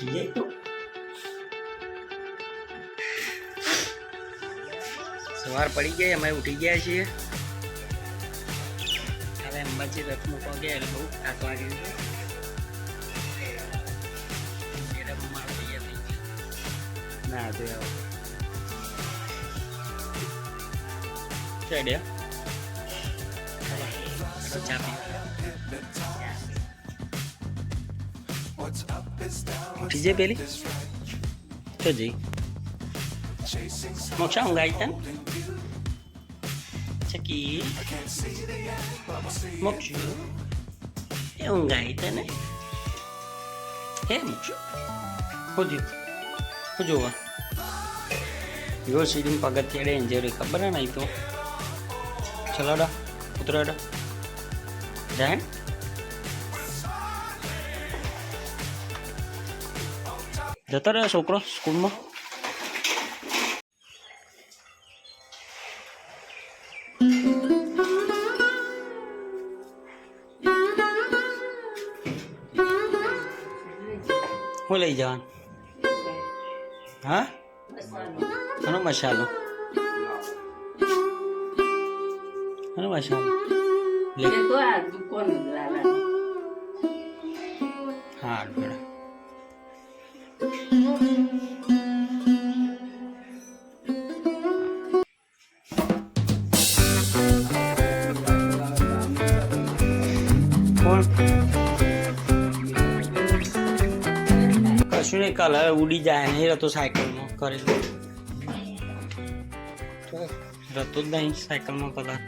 જઈએ સવાર પડી ગઈ અમે ઉઠી ગયા છીએ. હવે અંબાજી રથ મૂકવા ગયા એટલે બહુ થાક લાગી ના તો ચડ્યા. ચા પી ઉઠી જાય પેલી તો જઈ મોક્ષા ઊંઘાઈ તને ચકી મોક્ષુ એ ઊંઘાઈ તને હે મોક્ષુ હું થયું હું જોવા યો સીધી પગથિયાડે એન્જરી ખબર હે નહીં તો ચલો ડા ઉતરો ડા જાય જતો રહ્યો છોકરો સ્કૂલમાં હું લઈ જવાનું હા ઘણો મસાલો આનો મસાલો હા કશું નહીં કાલ હવે ઉડી જાય નહીં, રતો સાયકલમાં કરેલું. રતો જ નહીં સાયકલમાં કદાચ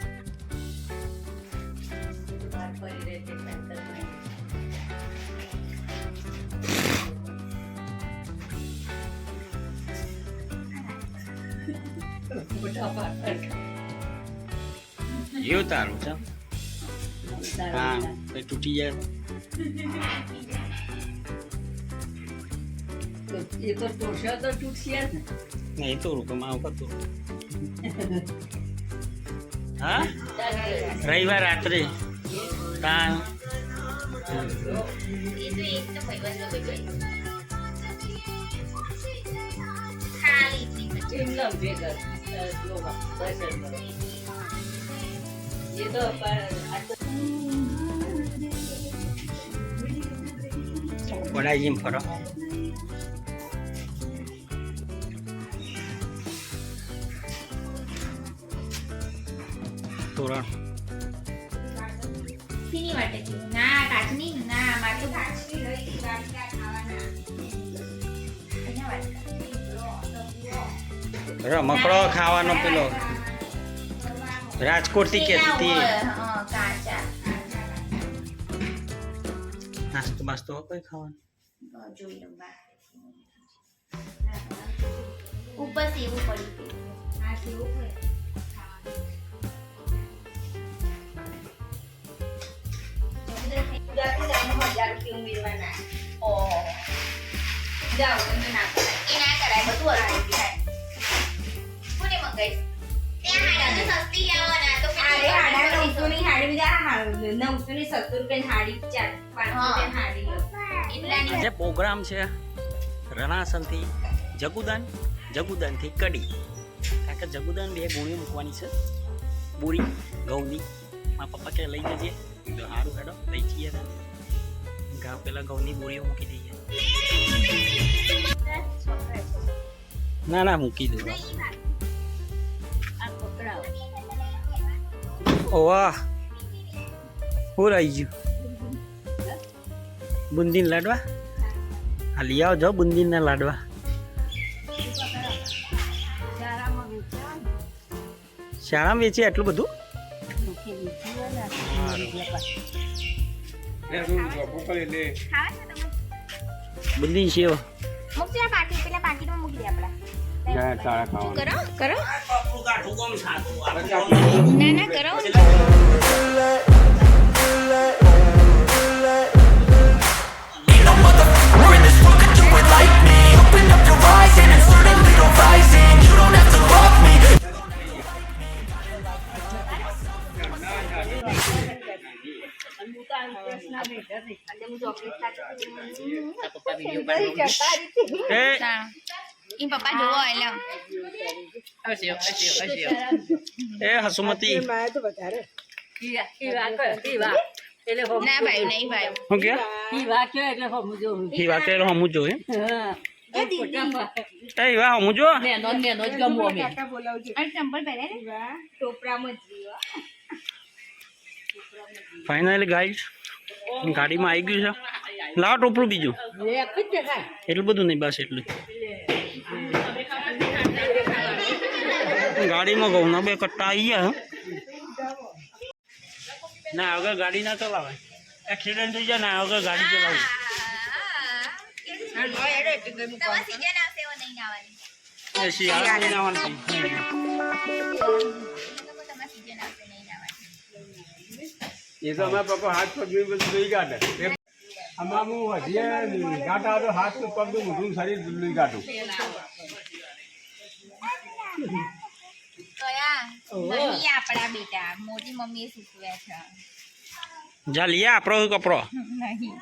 એવું તારું છે હા તૂટી જાય. એ તો ટોશો તો તૂટશે જ ને નહીં તો રૂપમાં આવું કરતું હા રવિવાર રાત્રે તા એમના ભેગા અ, જોવા, દર્શન કરવા. એ તો પણ આ તો વડાઈ જીમ ફરો વાટકા. રમકડો ખાવાનો? પેલો રાજકોટથી થી કેતી નાસ્તો બાસ્તો કઈ ખાવાનો. ઉપર સેવું પડી હા સેવું આજે પ્રોગ્રામ છે, રણાસનથી જગુદાન, જગુદાનથી કડી. કારણ કે જગુદાન બે ગુણીઓ મૂકવાની છે. બોરી, ઘઉંની. મારા પપ્પા કે લઈ જજે? તો સારું હેડો, લઈ જઈએ ગાવ પેલા ઘઉંની બોરીઓ મૂકી દઈએ. ના ના, મૂકી દઉં. ઓવા, હું રહી ગયું? બુંદીન લાડવા? આ લઈ આવજો બુંદીનના લાડવા. શાળામાં વેચી આટલું બધું? બુંદીન છે મૂકજો આ પાકીટ પેલા પાકીટમાં મૂકી દે આપડા કરો કરો ના ના કરો એ ના પપ્પા જોવો એટલે એ હસુમતી. ના ભાઈ નહીં ભાઈ. શું કે હીવા કે હમું જો હે. એ હીવા હમું જો અને ચંપલ પહેરે ટોપરામાં જીવા. ફાઇનલી ગાઈડ ગાડીમાં આવી ગયું છે. લાવો ટોપરું બીજું. એટલું બધું નહીં બસ એટલું ગાડીમાં ઘઉંના બે કટ્ટા આવી ગયા ના આગળ ગાડી ના ચલાવાય એક્સિડન્ટ થઈ જાય ના આગળ ગાડી એ શિયાળા આવવાનું. એ તો અમારા પપ્પા હાથ પગ બધું લોહી કાઢે આમાં હું વધીએ ગાંઠા તો હાથ પગ મોઢું શરીર કાઢું આપણા બેટા મોટી મમ્મીએ શીખવે છે જા લઈએ આપણો કપડો નહીં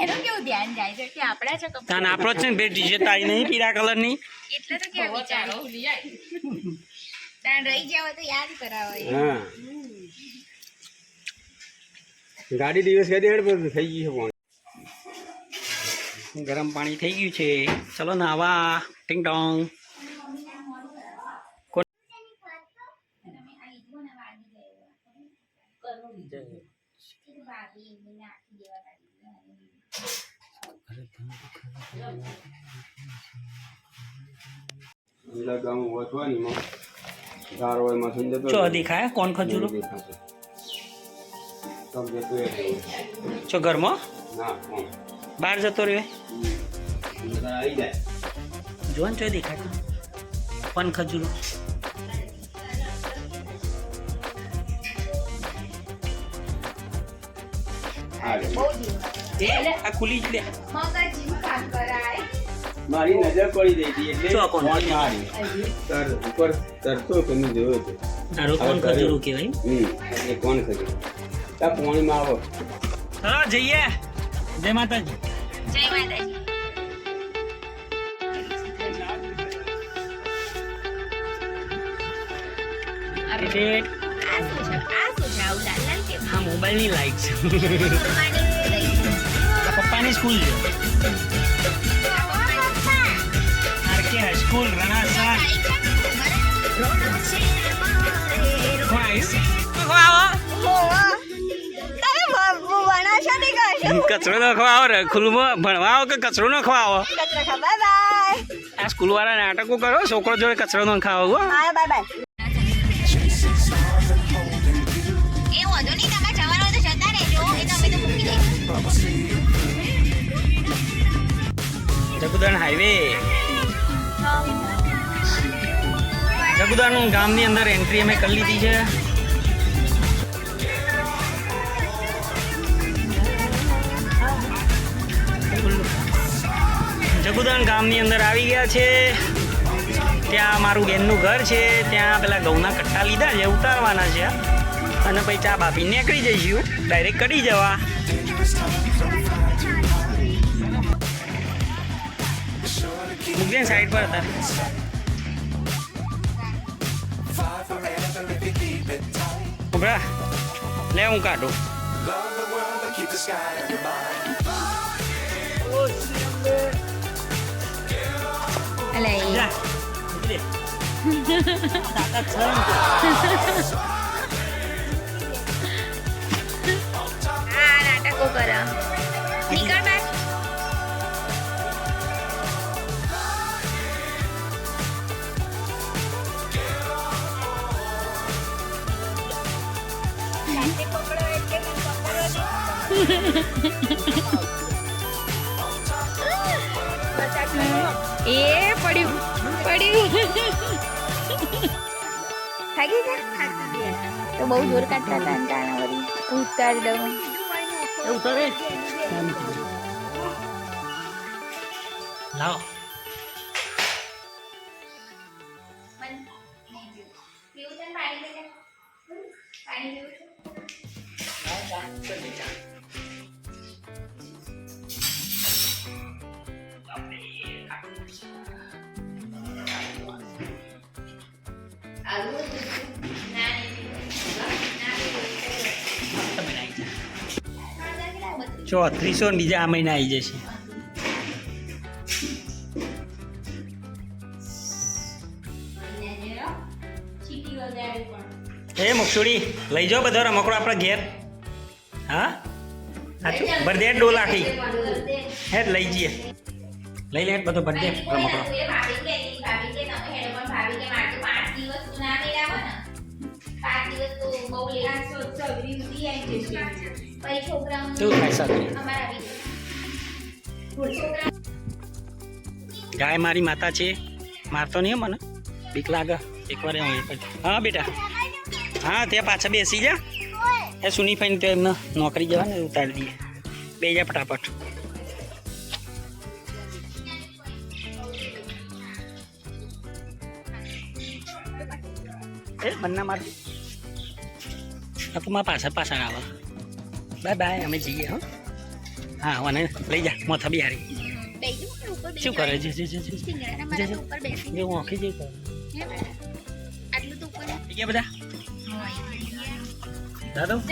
એનું કેવું ધ્યાન જાય છે કે આપણા છે કપડાં? તાન આપણો છે ને બે ટી શર્ટ આવી નહીં પીળા કલરની? એટલે તો વિચારો રહી જાવ તો યાદ કરાવો. હા. ગાડી દિવસ કરી હેડ બધું થઈ ગઈ છે પાણી. ગરમ પાણી થઈ ગયું છે. ચલો નાવા ટિંગ ટોંગ. ગામ એમાં થઈ જતો કોણ ખજૂરો? દેખાશે. ચો ઘરમાં? બહાર જતો રહ્યો? જોન ચો દેખાય. પણ ખજૂરો. આ ખુલી જ મારી નજર પડી ગઈ હતી એટલે કોણ? ફોન મારી. તર ઉપર તરતો મેં જોયો હતો? કોણ ખજૂરું કહેવાય. કોણ ખબર આ પાણીમાં આવો. ચલો જઈએ. જય માતાજી. જય માતાજી. આ શું છે? આ છે? પપ્પાની લઈ આ પપ્પાની સ્કૂલ છે. આરકે હાઈસ્કૂલ રણાસા કોણ આવીશ કચરો નાખવા આવો રે. ખુલ્લુમાં ભણવા આવો કે કચરો નાખવા આવો આ સ્કૂલ વાળા નાટકો કરો છોકરો જોડે કચરો ન ખાવો હો. એ વાંધો નહીં તમારે જવાનું તો જતા રહેજો. એ તો તો મૂકી દઈશું જગુદાન હાઈવે. જગુદાન ગામની અંદર એન્ટ્રી અમે કરી લીધી છે. જગુદાન ગામની અંદર આવી ગયા છે. ત્યાં મારું બેનનું ઘર છે. ત્યાં પેલા ઘઉંના કટ્ટા લીધા છે, ઉતારવાના છે. અને પછી ચા બાપી નીકળી જઈશું. ડાયરેક્ટ કરી જવા. મૂકજે સાઈડ પર હતા. ઉભરા લે, હું કાઢું. દે. તાકાત છે આ નાટકો કરે નીકળ બાર એ પડ્યું પડ્યું થાકી ગયા? તો બહુ જોર કાઢતા હતા ટાણા વળી. ઉતારી દઉં. ઉતારે. લાવો. Algo ચોત્રીસો બીજા આ મહિના આવી જશે. એ મુક્ષુડી લઈ જાઓ બધો રમકડો આપણે ઘેર. હા? સાચું? બર્થડે ડોલ આખી. હે લઈ જઈએ. લઈ લે બધો બર્થડે રમકડો તો બહુ લેટ છોકરાઓ કેવું થાય અમારા ગાય મારી માતા છે. મારતો નહીં મને. બીક લાગે. એકવાર. હા બેટા. હા ત્યાં પાછા બેસી જા. એ સુની ફાઈને તો એમને નોકરી જવાને ઉતારી દઈએ. બે જા ફટાફટ. એ બંને મારી મારા પાછળ પાછળ આવે બાય બાય અમે જઈએ હો હા અને લઈ જા મોથા બિહારી શું કરે છે જે જે જે. જે હું આંખી જઈ કરે બધા દાદો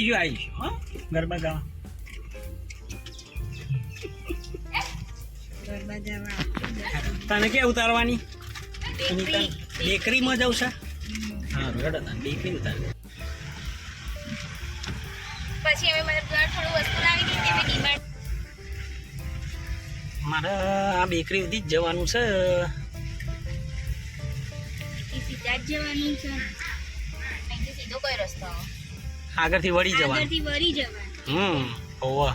ગયો આવી ગયો ગરબા ગાવા તને કે ઉતારવાની? બેકરીમાં જવું છે? હા રડ બેકરી ઉતાર પછી અમે મતલબ ઘર થોડું વસ્તુ લાવી દીધી અમે ડીમાર્ટ. મારે આ બેકરી સુધી જ જવાનું છે. સીધા જ જવાનું છે. સીધો કઈ રસ્તો. આગળથી વળી જવાનું. આગળથી વળી જવાનું. હમ હોવા.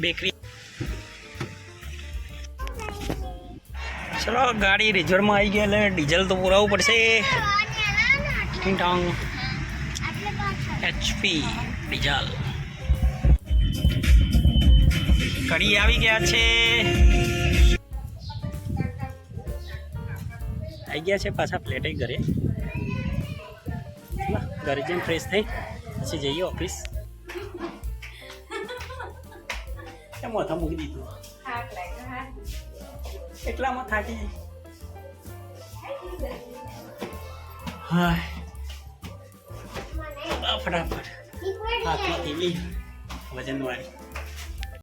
બેકરી. ચલો, ગાડી રિઝર્વમાં આવી ગઈ એટલે ડીઝલ તો પુરાવવું પડશે. એચપી ડીઝલ કડી આવી ગયા છે. આવી ગયા છે પાછા ફ્લેટે ઘરે. ઘરે જઈને ફ્રેશ થઈ. પછી જઈએ ઓફિસ કેમ મોથા મૂકી દીધું એટલામાં થાકી જઈ હા ફટાફટ હાથમાં થેલી વજન વાળી